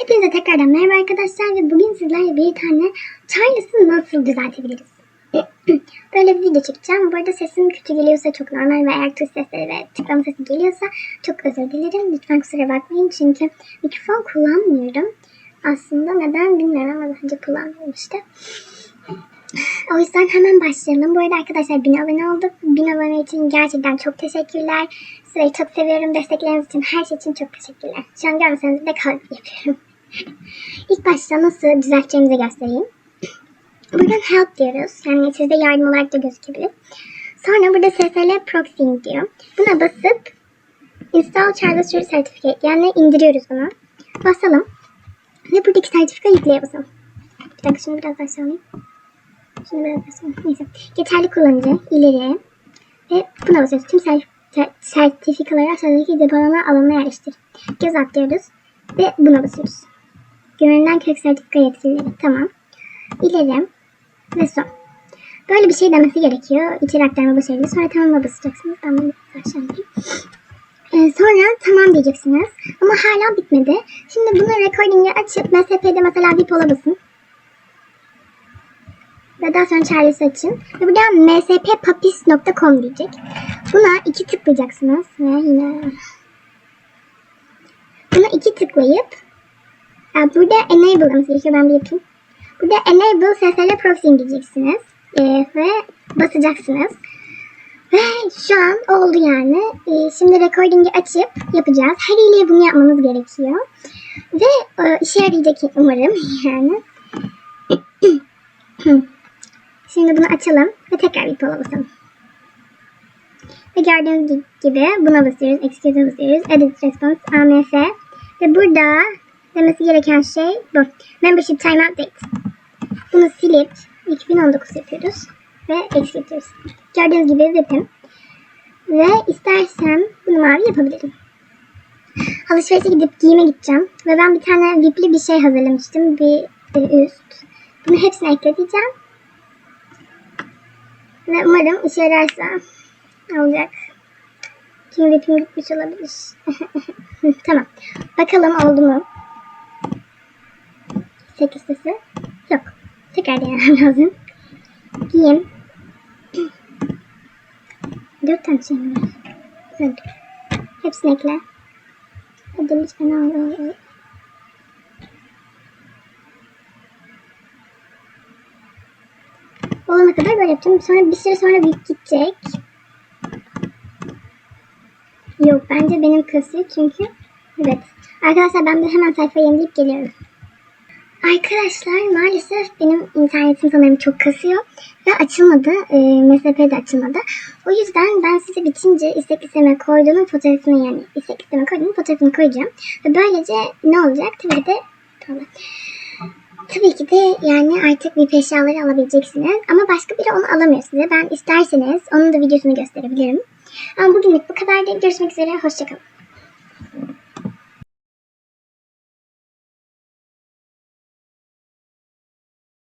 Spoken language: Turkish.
Hepinize tekrardan merhaba arkadaşlar ve bugün sizlerle bir tane Charles'ı nasıl düzeltebiliriz? Böyle bir video çekeceğim. Bu arada sesim kötü geliyorsa çok normal ve eğer tuş sesleri ve tıklama sesi geliyorsa çok özür dilerim. Lütfen kusura bakmayın çünkü mikrofon kullanmıyorum. Aslında neden bilmiyorum ama bence kullanmıyorum işte. O yüzden hemen başlayalım. Bu arada arkadaşlar 1000 abone olduk. 1000 abone için gerçekten çok teşekkürler. Sizleri çok seviyorum. Destekleriniz için her şey için çok teşekkürler. Şu an görmeseniz de kalp yapıyorum. İlk başta nasıl düzelteceğimizi göstereyim. Buradan help diyoruz. Yani sizde yardım olarak da gözükebilir. Sonra burada SSL proxying diyor. Buna basıp install Charles Root Certificate yani indiriyoruz bunu. Basalım. Ve buradaki sertifika yükleye basalım. Bir dakika şunu biraz aşağı alayım. Şunu biraz aşağı Neyse. Yeterli kullanıcı, ileri ve buna basıyoruz. Tüm ser- sertifikaları aşağıdaki depolama alanına yerleştir. Göz atlıyoruz ve buna basıyoruz. Görünen kök sertifika yetkilileri. Tamam. İleri ve son. Böyle bir şey demesi gerekiyor. İçeri aktarma başarılı. Sonra tamam'a basacaksınız. Ben bunu aşağı ineyim. Ee, sonra tamam diyeceksiniz. Ama hala bitmedi. Şimdi bunu recording'i açıp MSP'de mesela Vipola basın. Ve daha sonra Charles'ı açın. Ve burada msppapis.com diyecek. Buna iki tıklayacaksınız. Ve yine... Buna iki tıklayıp burada enable gerekiyor. Ben bir yapayım. Burada enable SSL proxy diyeceksiniz. E, ve basacaksınız. Ve şu an oldu yani. E, şimdi recording'i açıp yapacağız. Her hileye bunu yapmamız gerekiyor. Ve e, işe yarayacak umarım yani. Şimdi bunu açalım ve tekrar bir pola basalım. Ve gördüğünüz gibi buna basıyoruz. Execute'a basıyoruz. Edit Response AMS. Ve burada demesi gereken şey bu. Membership Timeout Date. Bunu silip 2019 yapıyoruz. Ve execute Gördüğünüz gibi whip'im. Ve istersem bunu mavi yapabilirim. Alışverişe gidip giyime gideceğim. Ve ben bir tane VIP'li bir şey hazırlamıştım. Bir e, üst. Bunu hepsini ekleteceğim. Ve umarım işe yararsa olacak. Kim VIP'im gitmiş olabilir. tamam. Bakalım oldu mu? 8 sesi. Yok. Tekrar denemem lazım. Giyim. 4 tane şey mi var? Güzel. Hepsini ekle. Hadi lütfen al. olana kadar böyle yapacağım. Sonra bir süre sonra büyük gidecek. Yok bence benim kasıyor çünkü. Evet. Arkadaşlar ben de hemen sayfayı yenileyip geliyorum. Arkadaşlar maalesef benim internetim sanırım çok kasıyor ve açılmadı. E, MSP de açılmadı. O yüzden ben size bitince istek listeme koyduğum fotoğrafını yani istek listeme koyduğum fotoğrafını koyacağım. Ve böylece ne olacak? Tabii ki de tamam. Tabii ki de yani artık bir eşyaları alabileceksiniz. Ama başka biri onu alamıyor size. Ben isterseniz onun da videosunu gösterebilirim. Ama bugünlük bu kadar. Görüşmek üzere. Hoşçakalın.